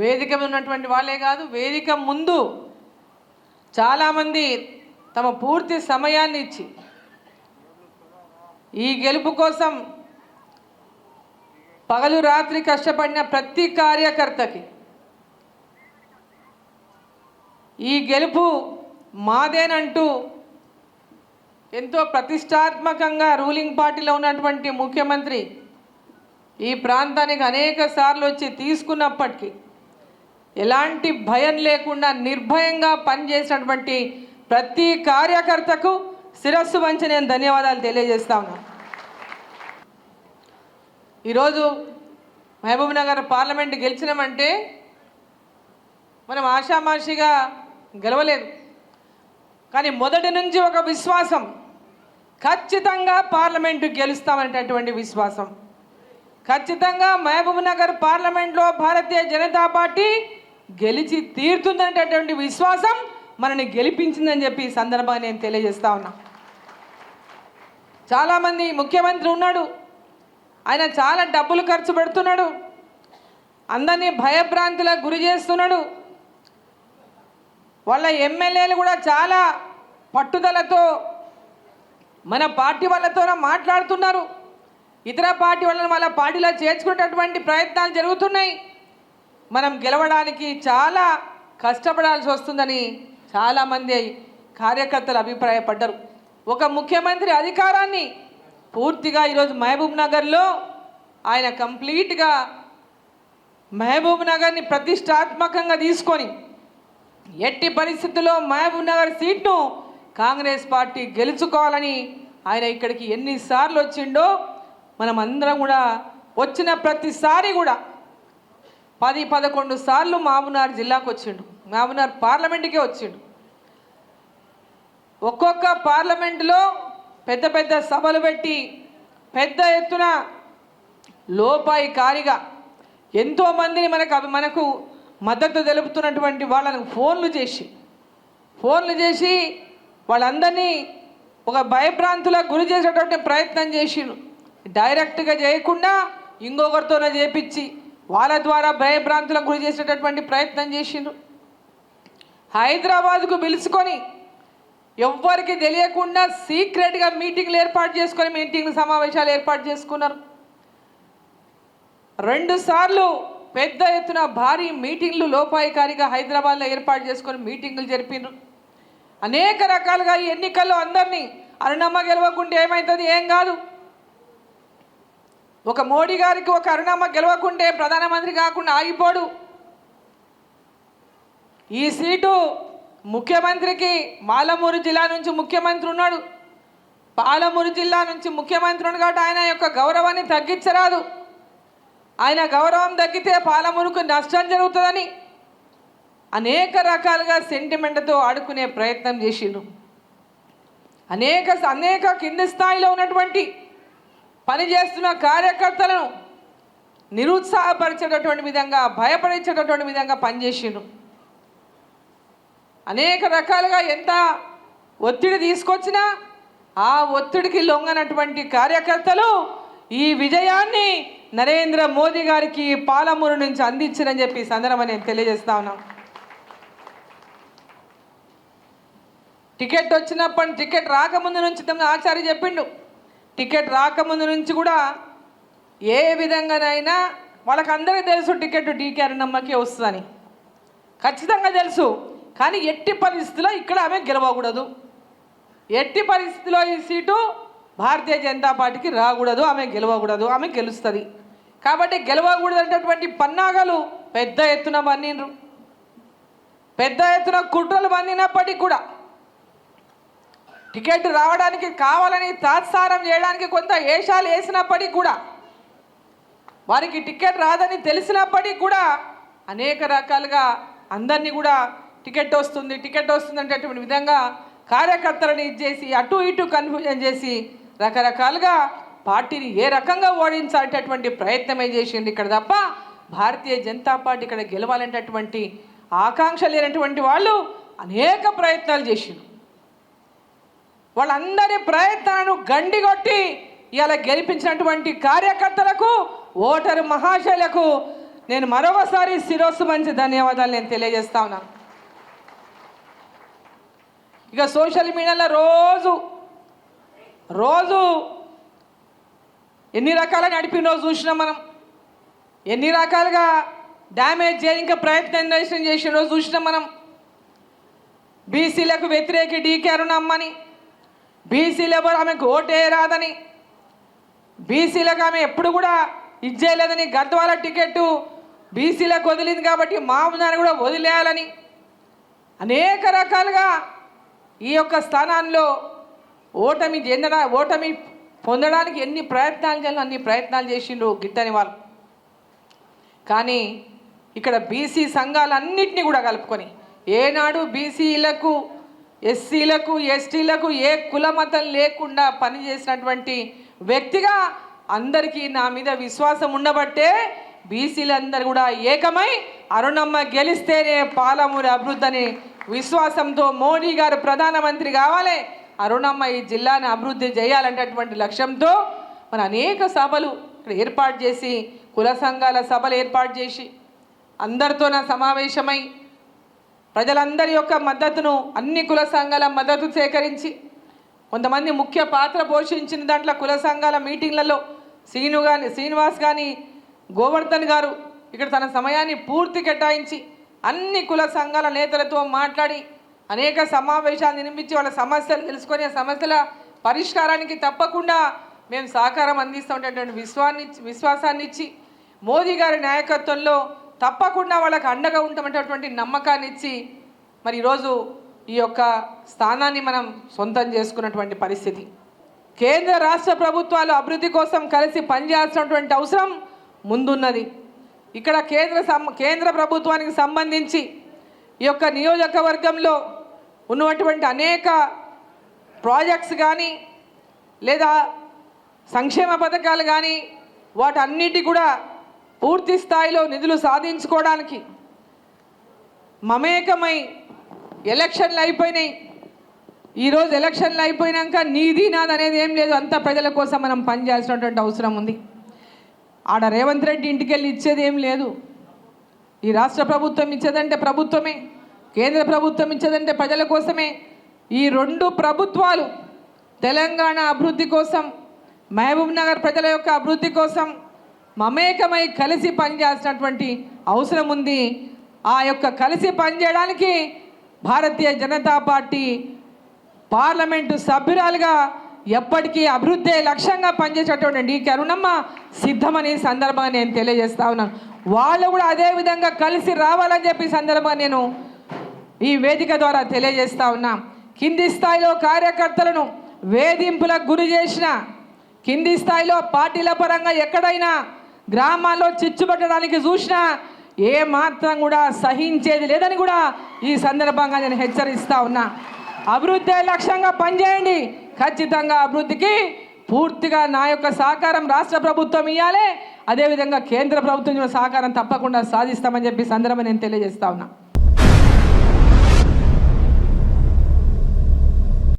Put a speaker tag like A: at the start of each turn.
A: వేదిక ఉన్నటువంటి వాళ్ళే కాదు వేదిక ముందు చాలామంది తమ పూర్తి సమయాన్ని ఇచ్చి ఈ గెలుపు కోసం పగలు రాత్రి కష్టపడిన ప్రతి కార్యకర్తకి ఈ గెలుపు మాదేనంటూ ఎంతో ప్రతిష్టాత్మకంగా రూలింగ్ పార్టీలో ఉన్నటువంటి ముఖ్యమంత్రి ఈ ప్రాంతానికి అనేక సార్లు వచ్చి తీసుకున్నప్పటికీ ఎలాంటి భయం లేకుండా నిర్భయంగా పనిచేసినటువంటి ప్రతి కార్యకర్తకు శిరస్సు వంచి నేను ధన్యవాదాలు తెలియజేస్తా ఉన్నా. ఈరోజు మహబూబ్ నగర్ పార్లమెంట్ గెలిచినామంటే మనం ఆషామాషిగా గెలవలేదు కానీ మొదటి నుంచి ఒక విశ్వాసం ఖచ్చితంగా పార్లమెంటు గెలుస్తామనేటటువంటి విశ్వాసం. ఖచ్చితంగా మహబూబ్ నగర్ పార్లమెంట్లో భారతీయ జనతా పార్టీ గెలిచి తీరుతుందనేటటువంటి విశ్వాసం మనని గెలిపించిందని చెప్పి ఈ సందర్భంగా నేను తెలియజేస్తా ఉన్నా. చాలామంది ముఖ్యమంత్రి ఉన్నాడు. ఆయన చాలా డబ్బులు ఖర్చు పెడుతున్నాడు. అందరినీ భయభ్రాంతులకు గురి చేస్తున్నాడు. వాళ్ళ ఎమ్మెల్యేలు కూడా చాలా పట్టుదలతో మన పార్టీ వాళ్ళతో మాట్లాడుతున్నారు. ఇతర పార్టీ వాళ్ళని వాళ్ళ పార్టీలో చేర్చుకునేటటువంటి ప్రయత్నాలు జరుగుతున్నాయి. మనం గెలవడానికి చాలా కష్టపడాల్సి వస్తుందని చాలామంది కార్యకర్తలు అభిప్రాయపడ్డారు. ఒక ముఖ్యమంత్రి అధికారాన్ని పూర్తిగా ఈరోజు మహబూబ్ నగర్లో ఆయన కంప్లీట్గా మహబూబ్ నగర్ని ప్రతిష్టాత్మకంగా తీసుకొని ఎట్టి పరిస్థితుల్లో మహబూబ్ నగర్ సీట్ను కాంగ్రెస్ పార్టీ గెలుచుకోవాలని ఆయన ఇక్కడికి ఎన్నిసార్లు వచ్చిండో మనం అందరం కూడా వచ్చిన ప్రతిసారి కూడా పది పదకొండు సార్లు మామునార్ జిల్లాకు వచ్చిండు. మామునార్ పార్లమెంటుకే వచ్చిండు. ఒక్కొక్క పార్లమెంటులో పెద్ద పెద్ద సభలు పెట్టి పెద్ద ఎత్తున లోపాయి కారిగా ఎంతోమందిని మనకు అవి మనకు మద్దతు తెలుపుతున్నటువంటి వాళ్ళని ఫోన్లు చేసి ఫోన్లు చేసి వాళ్ళందరినీ ఒక భయభ్రాంతులకు గురి చేసేటువంటి ప్రయత్నం చేసిండు. డైరెక్ట్గా చేయకుండా ఇంకొకరితోనే చేపించి వాళ్ళ ద్వారా భయభ్రాంతులకు గురి చేసేటటువంటి ప్రయత్నం చేసిండు హైదరాబాద్కు పిలుచుకొని ఎవ్వరికి తెలియకుండా సీక్రెట్గా మీటింగ్లు ఏర్పాటు చేసుకొని మీటింగ్ సమావేశాలు ఏర్పాటు చేసుకున్నారు. రెండుసార్లు పెద్ద ఎత్తున భారీ మీటింగ్లు లోపాయికారిగా హైదరాబాద్లో ఏర్పాటు చేసుకొని మీటింగులు జరిపినారు. అనేక రకాలుగా ఈ ఎన్నికల్లో అందరినీ అరుణమ్మ గెలవకుంటే ఏమవుతుంది ఏం కాదు. ఒక మోడీ గారికి ఒక అరుణమ్మ గెలవకుంటే ప్రధానమంత్రి కాకుండా ఆగిపోడు. ఈ సీటు ముఖ్యమంత్రికి మాలమూరు జిల్లా నుంచి ముఖ్యమంత్రి ఉన్నాడు. పాలమూరు జిల్లా నుంచి ముఖ్యమంత్రి ఉన్నాడు కాబట్టి ఆయన యొక్క గౌరవాన్ని తగ్గించరాదు. ఆయన గౌరవం తగ్గితే పాలమూరుకు నష్టం జరుగుతుందని అనేక రకాలుగా సెంటిమెంట్తో ఆడుకునే ప్రయత్నం చేసిండు అనేక అనేక కింది స్థాయిలో ఉన్నటువంటి పనిచేస్తున్న కార్యకర్తలను నిరుత్సాహపరిచేటటువంటి విధంగా భయపడించేటటువంటి విధంగా పనిచేసిండు అనేక రకాలుగా ఎంత ఒత్తిడి తీసుకొచ్చినా ఆ ఒత్తిడికి లొంగనటువంటి కార్యకర్తలు ఈ విజయాన్ని నరేంద్ర మోదీ గారికి పాలమూరు నుంచి అందించరని చెప్పి సందర్భం నేను తెలియజేస్తా ఉన్నాం టికెట్ వచ్చినప్పటి టికెట్ రాకముందు నుంచి తమ ఆచార్య చెప్పిండు. టికెట్ రాకముందు నుంచి కూడా ఏ విధంగానైనా వాళ్ళకందరికీ తెలుసు టికెట్ డీకే అరుణమ్మకే వస్తుందని. ఖచ్చితంగా తెలుసు. కానీ ఎట్టి పరిస్థితిలో ఇక్కడ ఆమె గెలవకూడదు. ఎట్టి పరిస్థితిలో ఈ సీటు భారతీయ జనతా పార్టీకి రాకూడదు ఆమె గెలవకూడదు ఆమె గెలుస్తుంది. కాబట్టి గెలవకూడదు అనేటటువంటి పన్నాగాలు పెద్ద ఎత్తున పన్నిండ్రు పెద్ద ఎత్తున కుట్రలు పన్నినప్పటికీ కూడా టికెట్ రావడానికి కావాలని తాత్సారం చేయడానికి కొంత ఏషాలు వేసినప్పటికీ కూడా వారికి టికెట్ రాదని తెలిసినప్పటికీ కూడా అనేక రకాలుగా అందరినీ కూడా టికెట్ వస్తుంది టికెట్ వస్తుంది అనేటటువంటి విధంగా కార్యకర్తలను ఇచ్చేసి అటు ఇటు కన్ఫ్యూజన్ చేసి రకరకాలుగా పార్టీని ఏ రకంగా ఓడించాలనేటటువంటి ప్రయత్నమే చేసింది ఇక్కడ తప్ప భారతీయ జనతా పార్టీ ఇక్కడ గెలవాలనేటటువంటి ఆకాంక్ష లేనటువంటి వాళ్ళు అనేక ప్రయత్నాలు చేసిండ్రు. వాళ్ళందరి ప్రయత్నాలను గండిగొట్టి ఇలా గెలిపించినటువంటి కార్యకర్తలకు ఓటరు మహాశైలకు నేను మరొకసారి శిరోసు మంచి ధన్యవాదాలు నేను తెలియజేస్తా ఉన్నాను ఇక సోషల్ మీడియాలో రోజు రోజు ఎన్ని రకాల నడిపినో చూసినాం మనం. ఎన్ని రకాలుగా డ్యామేజ్ చేయడానికి ప్రయత్నం చేసిన చేసినో చూసినాం మనం. బీసీలకు వ్యతిరేకి డీకే అరుణమ్మని బీసీలు ఎవరు? ఆమెకు ఓటే రాదని. బీసీలకు ఆమె ఎప్పుడు కూడా ఇచ్చేయలేదని గద్వాల టికెట్టు బీసీలకు వదిలింది కాబట్టి మామూలు కూడా వదిలేయాలని. అనేక రకాలుగా ఈ యొక్క స్థానాల్లో ఓటమి చెందడా ఓటమి పొందడానికి ఎన్ని ప్రయత్నాలు చేయాలో అన్ని ప్రయత్నాలు చేసిండ్రు గిట్టని వాళ్ళు. కానీ ఇక్కడ బీసీ సంఘాలన్నింటినీ కూడా కలుపుకొని ఏనాడు బీసీలకు ఎస్సీలకు ఎస్టీలకు ఏ కులమతం లేకుండా పనిచేసినటువంటి వ్యక్తిగా అందరికీ నా మీద విశ్వాసం ఉండబట్టే బీసీలందరూ కూడా ఏకమై అరుణమ్మ గెలిస్తేనే పాలమూరు అభివృద్ధి అని విశ్వాసంతో మోడీ గారు ప్రధానమంత్రి కావాలి. అరుణమ్మ ఈ జిల్లాను అభివృద్ధి చేయాలనేటటువంటి లక్ష్యంతో మన అనేక సభలు ఇక్కడ ఏర్పాటు చేసి కుల సంఘాల సభలు ఏర్పాటు చేసి అందరితో నా సమావేశమై ప్రజలందరి యొక్క మద్దతును అన్ని కుల సంఘాల మద్దతు సేకరించి కొంతమంది ముఖ్య పాత్ర పోషించిన దాంట్లో కుల సంఘాల మీటింగ్లలో శ్రీను కానీ శ్రీనివాస్ కానీ గోవర్ధన్ గారు ఇక్కడ తన సమయాన్ని పూర్తి కేటాయించి అన్ని కుల సంఘాల నేతలతో మాట్లాడి అనేక సమావేశాలు నిర్మించి వాళ్ళ సమస్యలు తెలుసుకొని ఆ సమస్యల పరిష్కారానికి తప్పకుండా మేము సహకారం అందిస్తుంటేటువంటి విశ్వాన్ని విశ్వాసాన్ని ఇచ్చి మోదీ గారి నాయకత్వంలో తప్పకుండా వాళ్ళకి అండగా ఉంటామనేటటువంటి నమ్మకాన్ని ఇచ్చి మరి ఈరోజు ఈ యొక్క స్థానాన్ని మనం సొంతం చేసుకున్నటువంటి పరిస్థితి. కేంద్ర రాష్ట్ర ప్రభుత్వాలు అభివృద్ధి కోసం కలిసి పనిచేయాల్సినటువంటి అవసరం ముందున్నది. ఇక్కడ కేంద్ర సం కేంద్ర ప్రభుత్వానికి సంబంధించి ఈ యొక్క నియోజకవర్గంలో ఉన్నటువంటి అనేక ప్రాజెక్ట్స్ కానీ లేదా సంక్షేమ పథకాలు కానీ వాటన్నిటి కూడా పూర్తి స్థాయిలో నిధులు సాధించుకోవడానికి మమేకమై ఎలక్షన్లు అయిపోయినాయి. ఈరోజు ఎలక్షన్లు అయిపోయినాక నీది నాది అనేది ఏం లేదు. అంతా ప్రజల కోసం మనం పనిచేయాల్సినటువంటి అవసరం ఉంది. ఆడ రేవంత్ రెడ్డి ఇంటికి వెళ్ళి ఇచ్చేది ఏం లేదు. ఈ రాష్ట్ర ప్రభుత్వం ఇచ్చేదంటే ప్రభుత్వమే. కేంద్ర ప్రభుత్వం ఇచ్చేదంటే ప్రజల కోసమే. ఈ రెండు ప్రభుత్వాలు తెలంగాణ అభివృద్ధి కోసం మహబూబ్ నగర్ ప్రజల యొక్క అభివృద్ధి కోసం మమేకమై కలిసి పనిచేయాల్సినటువంటి అవసరం ఉంది. ఆ యొక్క కలిసి పనిచేయడానికి భారతీయ జనతా పార్టీ పార్లమెంటు సభ్యురాలుగా ఎప్పటికీ అభివృద్ధి లక్ష్యంగా పనిచేసేటటువంటి డి కరుణమ్మ సిద్ధమని సందర్భంగా నేను తెలియజేస్తా ఉన్నాను వాళ్ళు కూడా అదే విధంగా కలిసి రావాలని చెప్పి సందర్భంగా నేను ఈ వేదిక ద్వారా తెలియజేస్తా ఉన్నా. కింది స్థాయిలో కార్యకర్తలను వేధింపులకు గురి చేసిన కింది స్థాయిలో పార్టీల పరంగా ఎక్కడైనా గ్రామాల్లో చిచ్చుపట్టడానికి చూసినా ఏ మాత్రం కూడా సహించేది లేదని కూడా ఈ సందర్భంగా నేను హెచ్చరిస్తా ఉన్నా. అభివృద్ధి లక్ష్యంగా పనిచేయండి. ఖచ్చితంగా అభివృద్ధికి పూర్తిగా నా యొక్క సహకారం రాష్ట్ర ప్రభుత్వం ఇవ్వాలి అదేవిధంగా కేంద్ర ప్రభుత్వం సహకారం తప్పకుండా సాధిస్తామని చెప్పి సందర్భం నేను తెలియజేస్తా ఉన్నా.